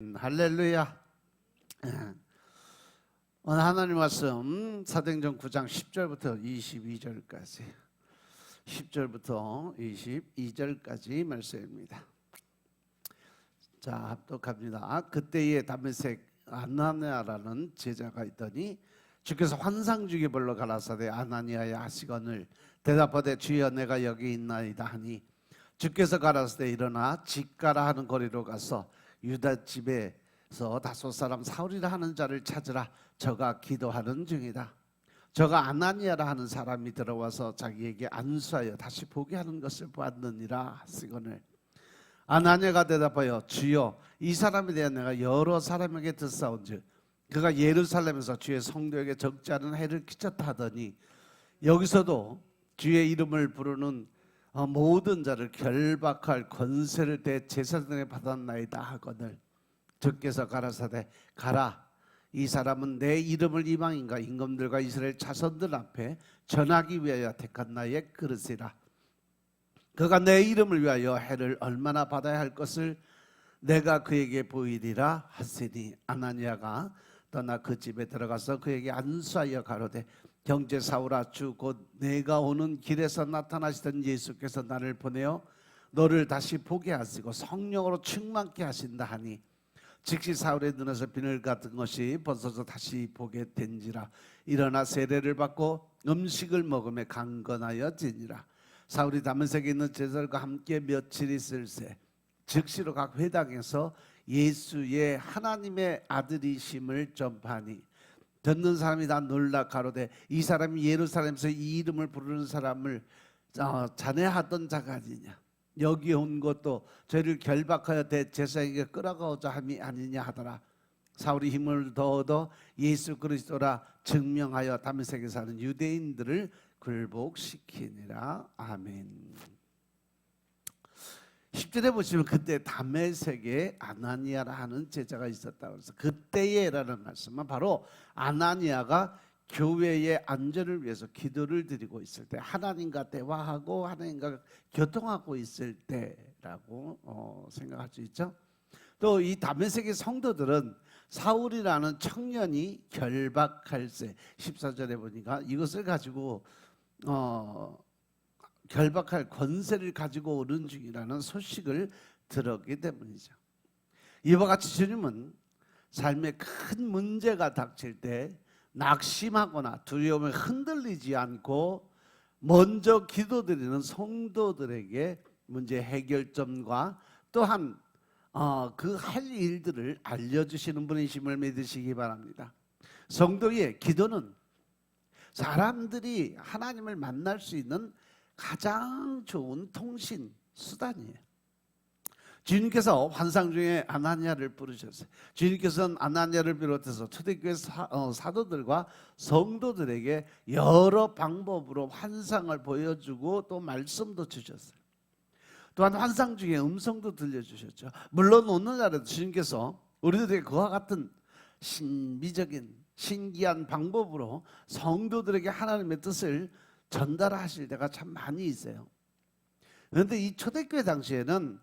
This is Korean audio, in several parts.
음, 할렐루야. 예. 오늘 하나님 말씀 사도행전 9장 10절부터 22절까지 10절부터 22절까지 말씀입니다. 자, 합독합니다. 그때에 담메색 아나니아라는 제자가 있더니 주께서 환상 주기 벌러 가라사대 아나니아의 아시건을 대답하되 주여 내가 여기 있나이다 하니 주께서 가라사대 일어나 집가라 하는 거리로 가서 유다 집에서 다섯 사람 사울이라 하는 자를 찾으라 저가 기도하는 중이다. 저가 아나니아라 하는 사람이 들어와서 자기에게 안수하여 다시 보게 하는 것을 보았느니라 하시거늘 아나니아가 대답하여 주여 이 사람에 대해 내가 여러 사람에게 듣사온즉 그가 예루살렘에서 주의 성도에게 적지 않은 해를 끼쳤다 하더니 여기서도 주의 이름을 부르는 어, 모든 자를 결박할 권세를 대 제사장에 받았나이다 하거늘. 주께서 가라사대 가라. 이 사람은 내 이름을 이방인과 임금들과 이스라엘 자손들 앞에 전하기 위하여 택한 나의 그릇이라. 그가 내 이름을 위하여 해를 얼마나 받아야 할 것을 내가 그에게 보이리라 하시니 아나니아가 떠나 그 집에 들어가서 그에게 안수하여 가로되 경제 사울아 주곧 내가 오는 길에서 나타나시던 예수께서 나를 보내어 너를 다시 보게 하시고 성령으로 충만케 하신다 하니 즉시 사울의 눈에서 비늘 같은 것이 벗어서 다시 보게 된지라. 일어나 세례를 받고 음식을 먹음에 강건하여지니라. 사울이 다메섹에 있는 제자들과 함께 며칠 있을새 즉시로 각 회당에서 예수의 하나님의 아들이심을 전파하니 듣는 사람이 다 놀라 가로되 이 사람이 예루살렘에서 이 이름을 부르는 사람을 어, 자네 하던 자가 아니냐. 여기 온 것도 저를 결박하여 대제사에게 끌어가고자 함이 아니냐 하더라. 사울이 힘을 더 얻어 예수 그리스도라 증명하여 다메섹에 사는 유대인들을 굴복시키니라. 아멘 10절에 보시면 그때 담메색에 아나니아라 하는 제자가 있었다 그래서 그때에라는 말씀은 바로 아나니아가 교회의 안전을 위해서 기도를 드리고 있을 때 하나님과 대화하고 하나님과 교통하고 있을 때라고 어, 생각할 수 있죠. 또 이 담메색의 성도들은 사울이라는 청년이 결박할세 14절에 보니까 이것을 가지고 어 결박할 권세를 가지고 오는 중이라는 소식을 들었기 때문이죠. 이와 같이 주님은 삶에 큰 문제가 닥칠 때 낙심하거나 두려움에 흔들리지 않고 먼저 기도드리는 성도들에게 문제 해결점과 또한 어, 그할 일들을 알려주시는 분이심을 믿으시기 바랍니다. 성도의 기도는 사람들이 하나님을 만날 수 있는 가장 좋은 통신 수단이에요. 주님께서 환상 중에 아나니아를 부르셨어요. 주님께서는 아나니아를 비롯해서 초대교회 사, 어, 사도들과 성도들에게 여러 방법으로 환상을 보여주고 또 말씀도 주셨어요. 또한 환상 중에 음성도 들려주셨죠. 물론 오늘날에도 주님께서 우리들에게 그와 같은 신비적인 신기한 방법으로 성도들에게 하나님의 뜻을 전달하실 때가 참 많이 있어요. 그런데 이 초대교회 당시에는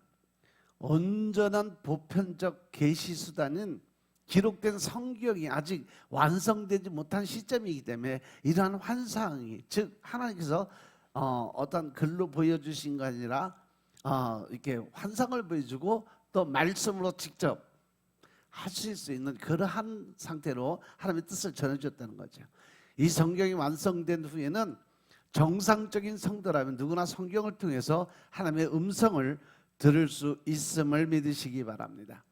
온전한 보편적 계시 수단은 기록된 성경이 아직 완성되지 못한 시점이기 때문에 이러한 환상이 즉 하나님께서 어, 어떤 글로 보여주신 거 아니라 어, 이렇게 환상을 보여주고 또 말씀으로 직접 하실 수 있는 그러한 상태로 하나님의 뜻을 전해줬다는 거죠. 이 성경이 완성된 후에는 정상적인 성도라면 누구나 성경을 통해서 하나님의 음성을 들을 수 있음을 믿으시기 바랍니다.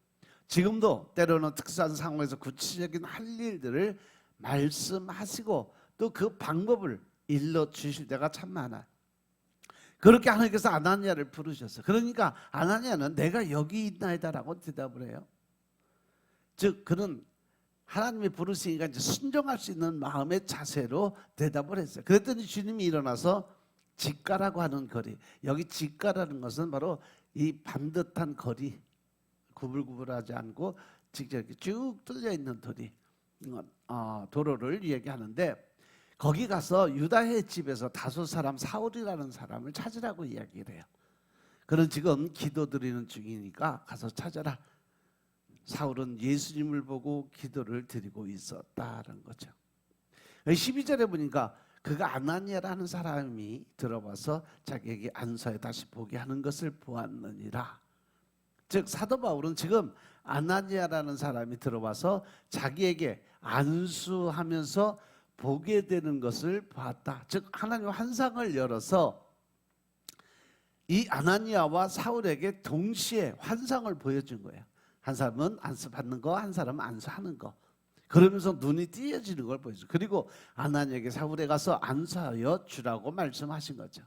지금도 때로는 특수한 상황에서 구체적인 할 일들을 말씀하시고 또 그 방법을 일러 주실 때가 참 많아요. 그렇게 하나님께서 아나니아를 부르셨어요. 그러니까 아나니아는 내가 여기 있나이다라고 대답을 해요. 즉 그는 하나님이 부르시니까 이제 순종할 수 있는 마음의 자세로 대답을 했어요. 그랬더니 주님이 일어나서 직가라고 하는 거리. 여기 직가라는 것은 바로 이 반듯한 거리, 구불구불하지 않고 직접 쭉 뚫려 있는 도리, 어, 도로를 얘기하는데 거기 가서 유다의 집에서 다섯 사람 사울이라는 사람을 찾으라고 이야기를 해요. 그는 지금 기도 드리는 중이니까 가서 찾아라. 사울은 예수님을 보고 기도를 드리고 있었다는 거죠. 12절에 보니까 그가 아나니아라는 사람이 들어와서 자기에게 안수하여 다시 보게 하는 것을 보았느니라. 즉 사도 바울은 지금 아나니아라는 사람이 들어와서 자기에게 안수하면서 보게 되는 것을 봤다. 즉 하나님 환상을 열어서 이 아나니아와 사울에게 동시에 환상을 보여준 거예요. 한 사람은 안수 받는 거, 한 사람은 안수하는 거. 그러면서 눈이 띄어지는 걸 보여줘. 그리고 아나니에게 사울에 가서 안수하여 주라고 말씀하신 거죠.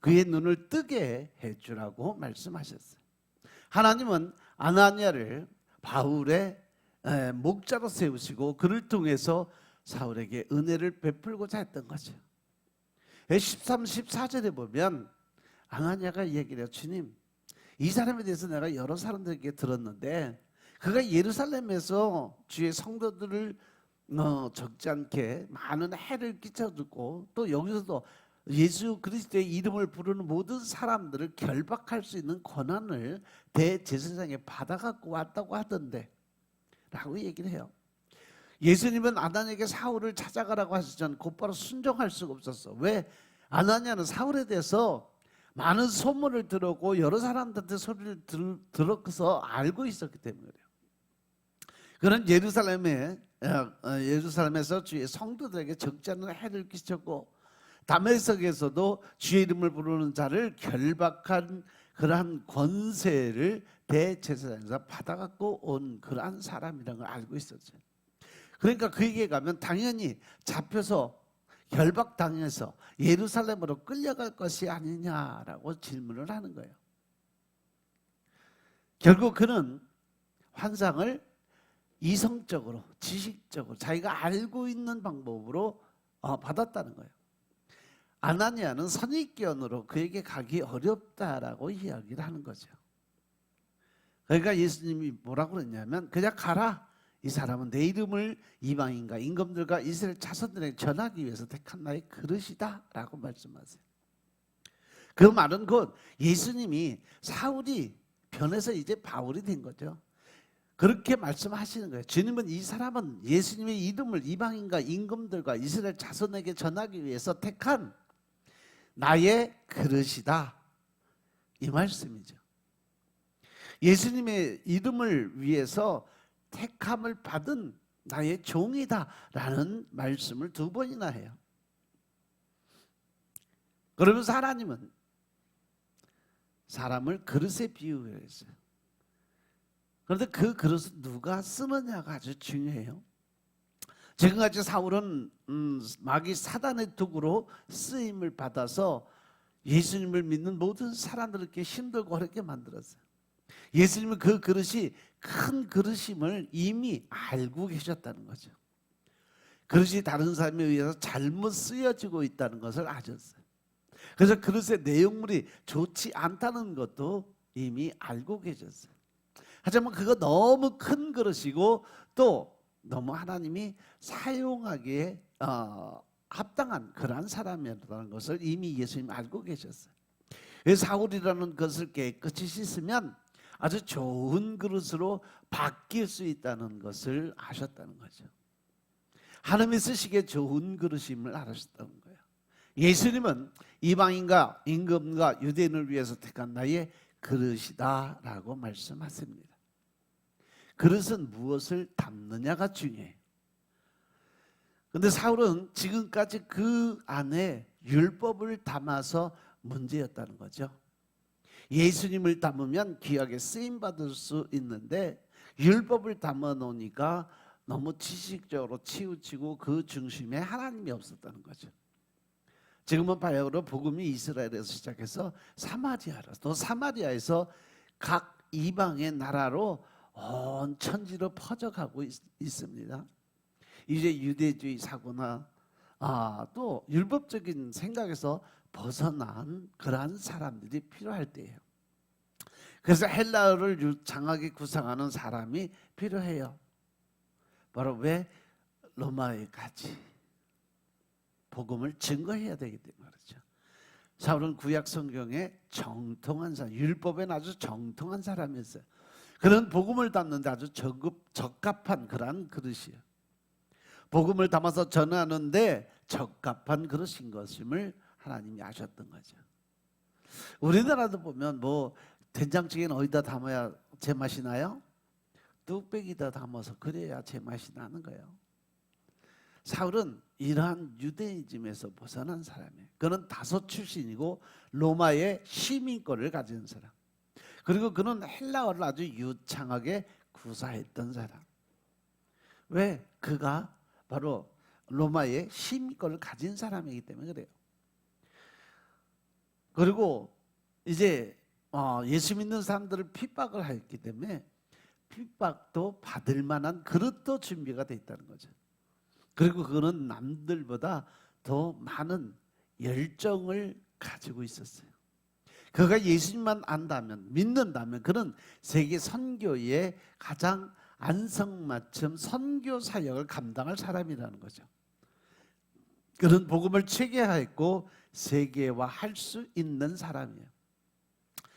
그의 눈을 뜨게 해 주라고 말씀하셨어요. 하나님은 아나니아를 바울의 에, 목자로 세우시고 그를 통해서 사울에게 은혜를 베풀고자 했던 거죠. 13, 14절에 보면 아나니아가 얘기를 해요. 주님, 이 사람에 대해서 내가 여러 사람들에게 들었는데 그가 예루살렘에서 주의 성도들을 어, 적지 않게 많은 해를 끼쳐주고 또 여기서도 예수 그리스도의 이름을 부르는 모든 사람들을 결박할 수 있는 권한을 대제사장에 받아갖고 왔다고 하던데 라고 얘기를 해요. 예수님은 아나니에게 사울을 찾아가라고 하시전 곧바로 순종할 수가 없었어. 왜? 아나니아는 사울에 대해서 많은 소문을 들었고 여러 사람들한테 소리를 들, 들어서 알고 있었기 때문에 그래요. 그는 예루살렘에 어, 어, 예루살렘에서 주의 성도들에게 적지 않은 해를 끼쳤고 다메섹에서도 주의 이름을 부르는 자를 결박한 그러한 권세를 대제사장에서 받아갖고 온 그러한 사람이라는 걸 알고 있었죠. 그러니까 그에게 가면 당연히 잡혀서 결박당해서 예루살렘으로 끌려갈 것이 아니냐라고 질문을 하는 거예요. 결국 그는 환상을 이성적으로, 지식적으로 자기가 알고 있는 방법으로 어, 받았다는 거예요. 아나니아는 선입견으로 그에게 가기 어렵다라고 이야기를 하는 거죠. 그러니까 예수님이 뭐라고 그랬냐면 그냥 가라. 이 사람은 내 이름을 이방인과 임금들과 이스라엘 자손들에게 전하기 위해서 택한 나의 그릇이다라고 말씀하세요. 그 말은 곧 예수님이 사울이 변해서 이제 바울이 된 거죠. 그렇게 말씀하시는 거예요. 주님은 이 사람은 예수님의 이름을 이방인과 임금들과 이스라엘 자손에게 전하기 위해서 택한 나의 그릇이다. 이 말씀이죠. 예수님의 이름을 위해서 택함을 받은 나의 종이다라는 말씀을 두 번이나 해요. 그러면서 하나님은 사람을 그릇에 비유했어요. 그런데 그 그릇을 누가 쓰느냐가 아주 중요해요. 지금까지 사울은 음, 마귀 사단의 도구로 쓰임을 받아서 예수님을 믿는 모든 사람들을 이렇게 힘들고 어렵게 만들었어요. 예수님은 그 그릇이 큰 그릇임을 이미 알고 계셨다는 거죠. 그릇이 다른 사람에 의해서 잘못 쓰여지고 있다는 것을 아셨어요. 그래서 그릇의 내용물이 좋지 않다는 것도 이미 알고 계셨어요. 하지만 그거 너무 큰 그릇이고 또 너무 하나님이 사용하기에 어, 합당한 그러한 사람이라는 것을 이미 예수님 알고 계셨어요. 사울이라는 것을 깨끗이 씻으면 아주 좋은 그릇으로 바뀔 수 있다는 것을 아셨다는 거죠. 하나님이 쓰시기에 좋은 그릇임을 알았다는 거예요. 예수님은 이방인과 임금과 유대인을 위해서 택한 나의 그릇이다라고 말씀하십니다. 그릇은 무엇을 담느냐가 중요해요. 근데 사울은 지금까지 그 안에 율법을 담아서 문제였다는 거죠. 예수님을 담으면 귀하게 쓰임 받을 수 있는데 율법을 담아 놓으니까 너무 지식적으로 치우치고 그 중심에 하나님이 없었다는 거죠. 지금은 바야흐로 복음이 이스라엘에서 시작해서 사마리아로 또 사마리아에서 각 이방의 나라로 온 천지로 퍼져가고 있, 습니다 이제 유대주의 사고나 아, 또 율법적인 생각에서 벗어난 그러한 사람들이 필요할 때예요. 그래서 헬라어를 유창하게 구상하는 사람이 필요해요. 바로 왜 로마에 가지 복음을 증거해야 되기 때문에 그렇죠. 사울은 구약 성경에 정통한 사람, 율법에 아주 정통한 사람이었어요. 그런 복음을 담는데 아주 적급, 적합한 그러한 그릇이에요. 복음을 담아서 전하는데 적합한 그릇인 것임을 하나님이 아셨던 거죠. 우리나라도 보면 뭐 된장찌개는 어디다 담아야 제맛이 나요? 뚝배기다 담아서 그래야 제맛이 나는 거예요. 사울은 이러한 유대인즘에서 벗어난 사람이에요. 그는 다섯 출신이고 로마의 시민권을 가진 사람. 그리고 그는 헬라어를 아주 유창하게 구사했던 사람. 왜? 그가 바로 로마의 시민권을 가진 사람이기 때문에 그래요. 그리고 이제 어, 예수 믿는 사람들을 핍박을 했기 때문에 핍박도 받을 만한 그릇도 준비가 돼 있다는 거죠. 그리고 그는 남들보다 더 많은 열정을 가지고 있었어요. 그가 예수님만 안다면 믿는다면 그는 세계 선교의 가장 안성맞춤 선교 사역을 감당할 사람이라는 거죠. 그는 복음을 체계화했고 세계화할 수 있는 사람이에요.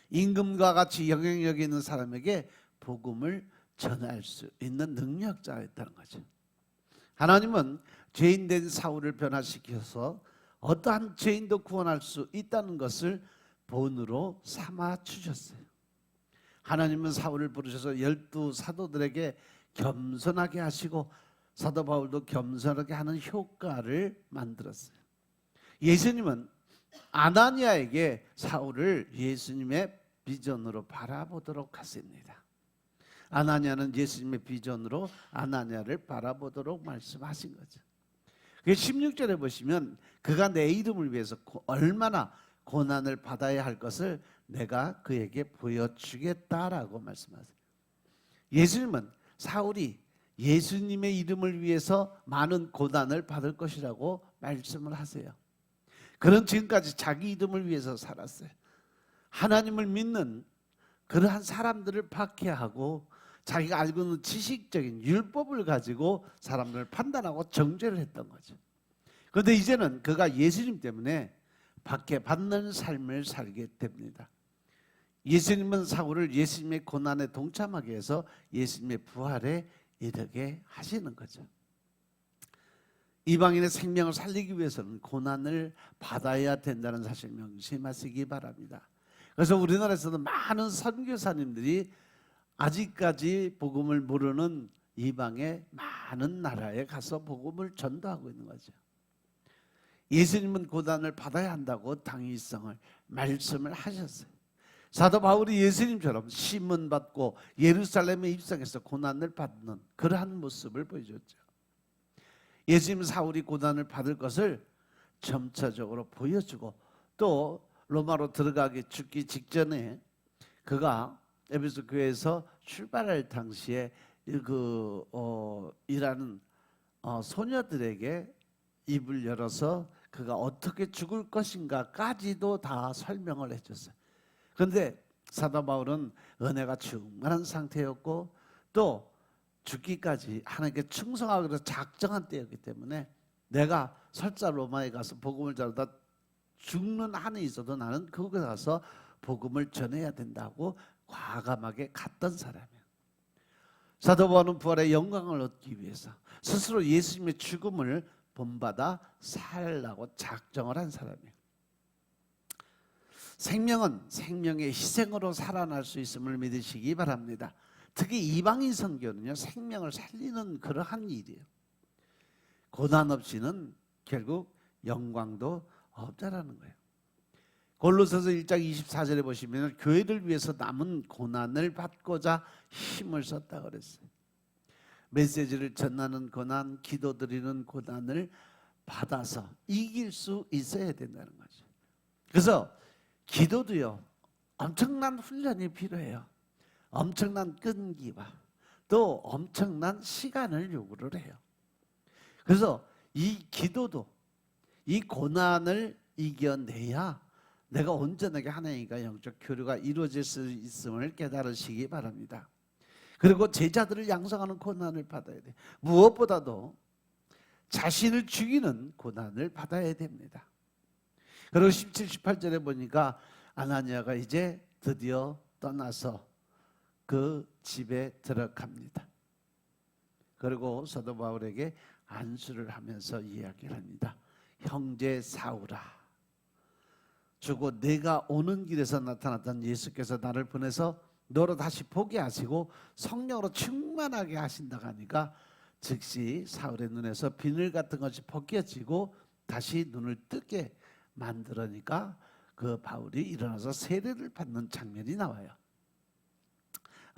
임금과 같이 영향력 있는 사람에게 복음을 전할 수 있는 능력자였다는 거죠. 하나님은 죄인된 사울을 변화시켜서 어떠한 죄인도 구원할 수 있다는 것을 본으로 삼아 주셨어요. 하나님은 사울을 부르셔서 열두 사도들에게 겸손하게 하시고 사도 바울도 겸손하게 하는 효과를 만들었어요. 예수님은 아나니아에게 사울을 예수님의 비전으로 바라보도록 하십니다. 아나니아는 예수님의 비전으로 아나니아를 바라보도록 말씀하신 거죠. 그 16절에 보시면 그가 내 이름을 위해서 고- 얼마나 고난을 받아야 할 것을 내가 그에게 보여주겠다라고 말씀하세요. 예수님은 사울이 예수님의 이름을 위해서 많은 고난을 받을 것이라고 말씀을 하세요. 그는 지금까지 자기 이름을 위해서 살았어요. 하나님을 믿는 그러한 사람들을 박해하고 자기가 알고 있는 지식적인 율법을 가지고 사람들을 판단하고 정죄를 했던 거죠. 그런데 이제는 그가 예수님 때문에 박해받는 삶을 살게 됩니다. 예수님은 사울을 예수님의 고난에 동참하게 해서 예수님의 부활에 이르게 하시는 거죠. 이방인의 생명을 살리기 위해서는 고난을 받아야 된다는 사실 명심하시기 바랍니다. 그래서 우리나라에서도 많은 선교사님들이 아직까지 복음을 모르는 이방의 많은 나라에 가서 복음을 전도하고 있는 거죠. 예수님은 고난을 받아야 한다고 당위성을 말씀을 하셨어요. 사도 바울이 예수님처럼 심은 받고 예루살렘에 입성해서 고난을 받는 그러한 모습을 보여줬죠. 예수님 사울이 고난을 받을 것을 점차적으로 보여주고 또 로마로 들어가기 죽기 직전에 그가 에베소 교회에서 출발할 당시에 그 어, 일하는 어, 소녀들에게 입을 열어서 그가 어떻게 죽을 것인가까지도 다 설명을 해줬어요. 그런데 사도 바울은 은혜가 충만한 상태였고 또 죽기까지 하나님께 충성하기로 작정한 때였기 때문에 내가 설사 로마에 가서 복음을 전하다 죽는 한이 있어도 나는 거기 가서 복음을 전해야 된다고 과감하게 갔던 사람이에요. 사도 바울은 부활의 영광을 얻기 위해서 스스로 예수님의 죽음을 본받아 살라고 작정을 한 사람이에요. 생명은 생명의 희생으로 살아날 수 있음을 믿으시기 바랍니다. 특히 이방인 선교는요 생명을 살리는 그러한 일이에요. 고난 없이는 결국 영광도 없다라는 거예요. 골로새서 1장 24절에 보시면 교회를 위해서 남은 고난을 받고자 힘을 썼다 그랬어요. 메시지를 전하는 고난, 기도드리는 고난을 받아서 이길 수 있어야 된다는 거죠. 그래서 기도도요 엄청난 훈련이 필요해요. 엄청난 끈기와 또 엄청난 시간을 요구를 해요. 그래서 이 기도도 이 고난을 이겨내야 내가 온전하게 하나님과 영적 교류가 이루어질 수 있음을 깨달으시기 바랍니다. 그리고 제자들을 양성하는 고난을 받아야 돼. 무엇보다도 자신을 죽이는 고난을 받아야 됩니다. 그리고 17, 18절에 보니까 아나니아가 이제 드디어 떠나서 그 집에 들어갑니다. 그리고 사도 바울에게 안수를 하면서 이야기를 합니다. 형제 사울아 주고 내가 오는 길에서 나타났던 예수께서 나를 보내서 너로 다시 보게 하시고 성령으로 충만하게 하신다고 하니까 즉시 사울의 눈에서 비늘 같은 것이 벗겨지고 다시 눈을 뜨게 만들으니까 그 바울이 일어나서 세례를 받는 장면이 나와요.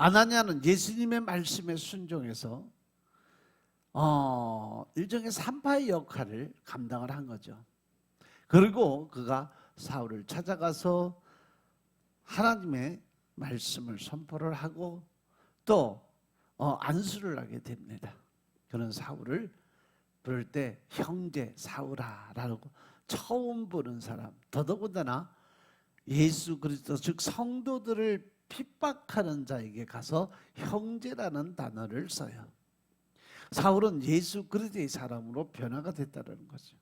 아나니아는 예수님의 말씀에 순종해서 어, 일종의 산파의 역할을 감당을 한 거죠. 그리고 그가 사울을 찾아가서 하나님의 말씀을 선포를 하고 또 어, 안수를 하게 됩니다. 그런 사울을 부를 때 형제 사울아라고 처음 보는 사람 더더군다나 예수 그리스도 즉 성도들을 핍박하는 자에게 가서 형제라는 단어를 써요. 사울은 예수 그리스도의 사람으로 변화가 됐다는 거죠.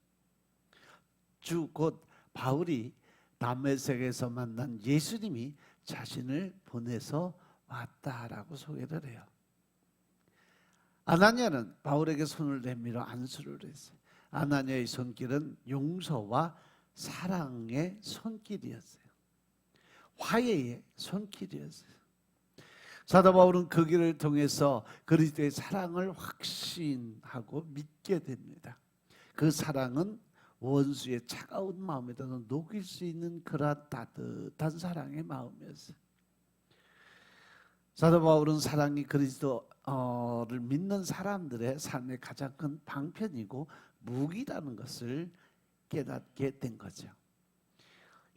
주 곧 바울이 남의색에서 만난 예수님이 자신을 보내서 왔다라고 소개를 해요. 아나니아는 바울에게 손을 내밀어 안수를 했어요. 아나니아의 손길은 용서와 사랑의 손길이었어요. 화해의 손길이었어요. 사도 바울은 그 길을 통해서 그리스도의 사랑을 확신하고 믿게 됩니다. 그 사랑은 원수의 차가운 마음에도 녹일 수 있는 그러한 따뜻한 사랑의 마음이었어요. 사도 바울은 사랑이 그리스도를 믿는 사람들의 삶의 가장 큰 방편이고 무기라는 것을 깨닫게 된 거죠.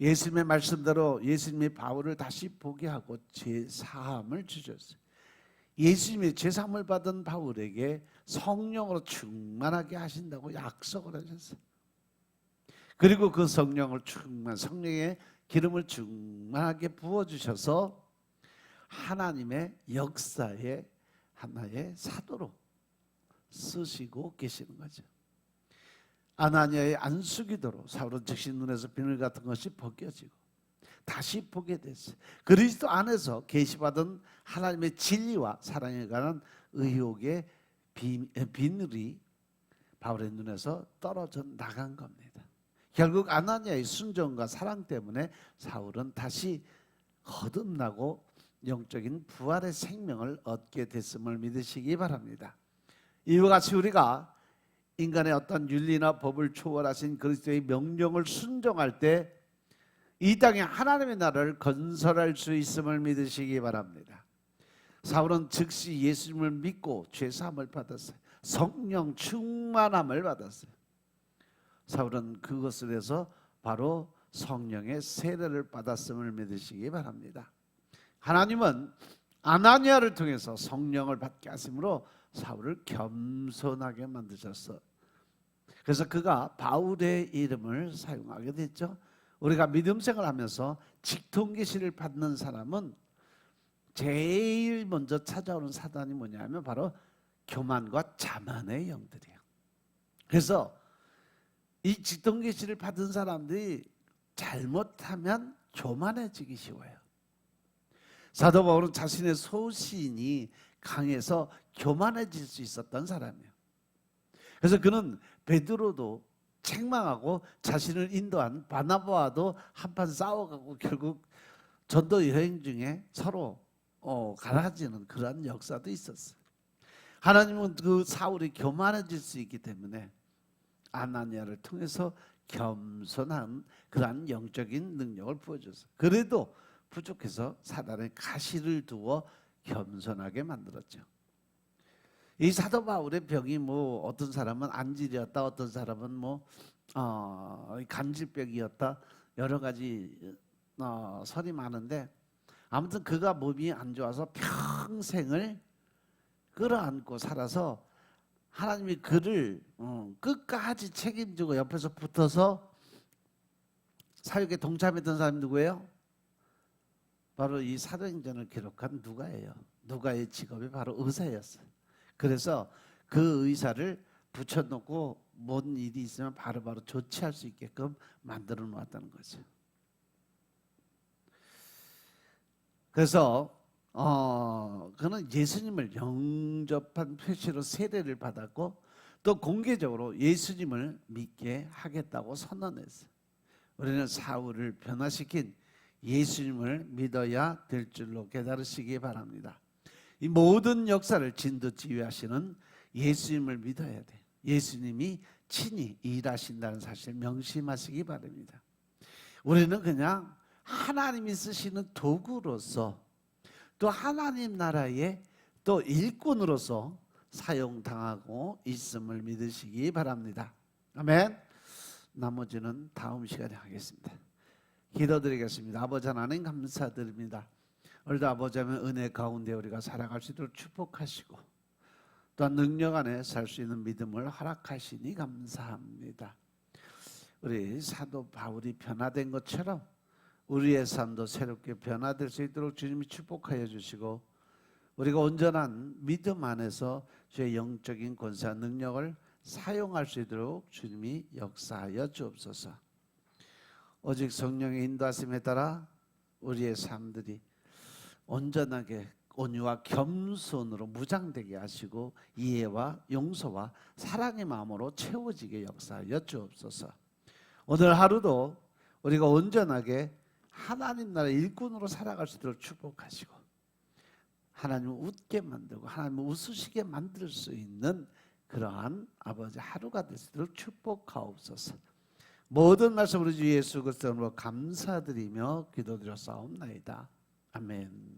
예수님의 말씀대로 예수님이 바울을 다시 보게 하고 제 사함을 주셨어요. 예수님의 제사함을 받은 바울에게 성령으로 충만하게 하신다고 약속을 하셨어요. 그리고 그 성령을 충만 성령의 기름을 충만하게 부어 주셔서 하나님의 역사의 하나의 사도로 쓰시고 계시는 거죠. 아나니아의 안수기도로 사울은 즉시 눈에서 비늘 같은 것이 벗겨지고 다시 보게 됐어요. 그리스도 안에서 계시받은 하나님의 진리와 사랑에 관한 의혹의 비, 비늘이 바울의 눈에서 떨어져 나간 겁니다. 결국 아나니아의 순종과 사랑 때문에 사울은 다시 거듭나고 영적인 부활의 생명을 얻게 됐음을 믿으시기 바랍니다. 이와 같이 우리가 인간의 어떤 윤리나 법을 초월하신 그리스도의 명령을 순종할 때 이 땅에 하나님의 나라를 건설할 수 있음을 믿으시기 바랍니다. 사울은 즉시 예수님을 믿고 죄 사함을 받았어요. 성령 충만함을 받았어요. 사울은 그것을 해서 바로 성령의 세례를 받았음을 믿으시기 바랍니다. 하나님은 아나니아를 통해서 성령을 받게 하심으로 사울을 겸손하게 만드셨어. 그래서 그가 바울의 이름을 사용하게 됐죠. 우리가 믿음 생활하면서 직통 계시를 받는 사람은 제일 먼저 찾아오는 사단이 뭐냐면 바로 교만과 자만의 영들이에요. 그래서 이 직통 계시를 받은 사람들이 잘못하면 교만해지기 쉬워요. 사도 바울은 자신의 소신이 강해서 교만해질 수 있었던 사람이에요. 그래서 그는 베드로도 책망하고 자신을 인도한 바나바와도 한판 싸워가고 결국 전도 여행 중에 서로 어, 갈라지는 그러한 역사도 있었어요. 하나님은 그 사울이 교만해질 수 있기 때문에 아나니아를 통해서 겸손한 그러한 영적인 능력을 부어줬어요. 그래도 부족해서 사단의 가시를 두어 겸손하게 만들었죠. 이 사도 바울의 병이 뭐 어떤 사람은 안질이었다, 어떤 사람은 뭐 어, 간질병이었다 여러 가지 어, 설이 많은데 아무튼 그가 몸이 안 좋아서 평생을 끌어안고 살아서 하나님이 그를 어, 끝까지 책임지고 옆에서 붙어서 사역에 동참했던 사람이 누구예요? 바로 이 사도행전을 기록한 누가예요. 누가의 직업이 바로 의사였어요. 그래서 그 의사를 붙여놓고 뭔 일이 있으면 바로바로 바로 조치할 수 있게끔 만들어 놓았다는 거죠. 그래서 어, 그는 예수님을 영접한 표시로 세례를 받았고 또 공개적으로 예수님을 믿게 하겠다고 선언했어요. 우리는 사울을 변화시킨 예수님을 믿어야 될 줄로 깨달으시기 바랍니다. 이 모든 역사를 진두지휘하시는 예수님을 믿어야 돼. 예수님이 친히 일하신다는 사실 명심하시기 바랍니다. 우리는 그냥 하나님이 쓰시는 도구로서 또 하나님 나라의 또 일꾼으로서 사용당하고 있음을 믿으시기 바랍니다. 아멘. 나머지는 다음 시간에 하겠습니다. 기도드리겠습니다. 아버지 하나님 감사드립니다. 오늘도 아버지 하면 은혜 가운데 우리가 살아갈 수 있도록 축복하시고 또한 능력 안에 살 수 있는 믿음을 허락하시니 감사합니다. 우리 사도 바울이 변화된 것처럼 우리의 삶도 새롭게 변화될 수 있도록 주님이 축복하여 주시고 우리가 온전한 믿음 안에서 주의 영적인 권세와 능력을 사용할 수 있도록 주님이 역사하여 주옵소서. 오직 성령의 인도하심에 따라 우리의 삶들이 온전하게 온유와 겸손으로 무장되게 하시고 이해와 용서와 사랑의 마음으로 채워지게 역사하여 주옵소서. 오늘 하루도 우리가 온전하게 하나님 나라 일꾼으로 살아갈 수 있도록 축복하시고 하나님을 웃게 만들고 하나님을 웃으시게 만들 수 있는 그러한 아버지 하루가 될 수 있도록 축복하옵소서. 모든 말씀 우리 주 예수 그리스도로 감사드리며 기도드려 싸움나이다. 아멘.